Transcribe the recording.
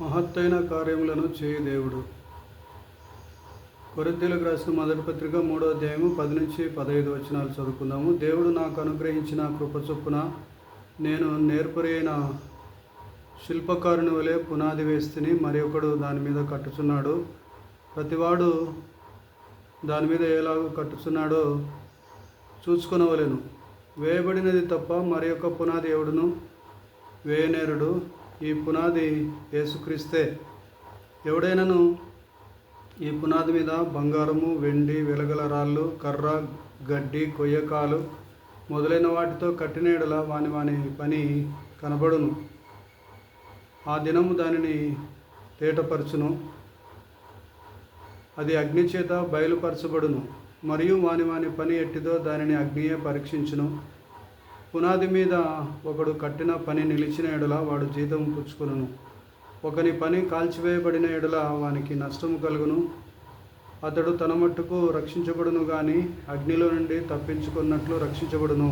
మహత్తైన కార్యములను చేయి దేవుడు. కొరతీలకు రాసిన మొదటి పత్రిక మూడో అధ్యాయము పది నుంచి పదహైదు వచనాలు చదువుకుందాము. దేవుడు నాకు అనుగ్రహించిన కృప చొప్పున నేను నేర్పరైన శిల్పకారుని వలె పునాది వేస్తుని మరి ఒకడు దాని మీద కట్టుచున్నాడు. ప్రతివాడు దాని మీద ఎలాగో కట్టుచున్నాడో చూసుకొనవలెను వేయబడినది తప్ప మరి యొక్క పునాది ఎవడును? వేయనేరుడు. ఈ పునాది యేసుక్రీస్తే. ఎవడైనాను ఈ పునాది మీద బంగారము వెండి వెలగల రాళ్ళు కర్ర గడ్డి కొయ్యకాలు మొదలైన వాటితో కట్టినేడల వాని వాని పని కనబడును. ఆ దినము దానిని తేటపరచును. అది అగ్ని చేత బయలుపరచబడును. మరియు వాని వాని పని ఎట్టిదో దానిని అగ్నియే పరీక్షించును. పునాది మీద ఒకడు కట్టిన పని నిలిచిన ఎడల వాడు జీతం పుచ్చుకును ఒకని పని కాల్చివేయబడిన ఎడల వానికి నష్టము కలుగును. అతడు తన మట్టుకు రక్షించబడును కానీ అగ్నిలో నుండి తప్పించుకున్నట్లు రక్షించబడును.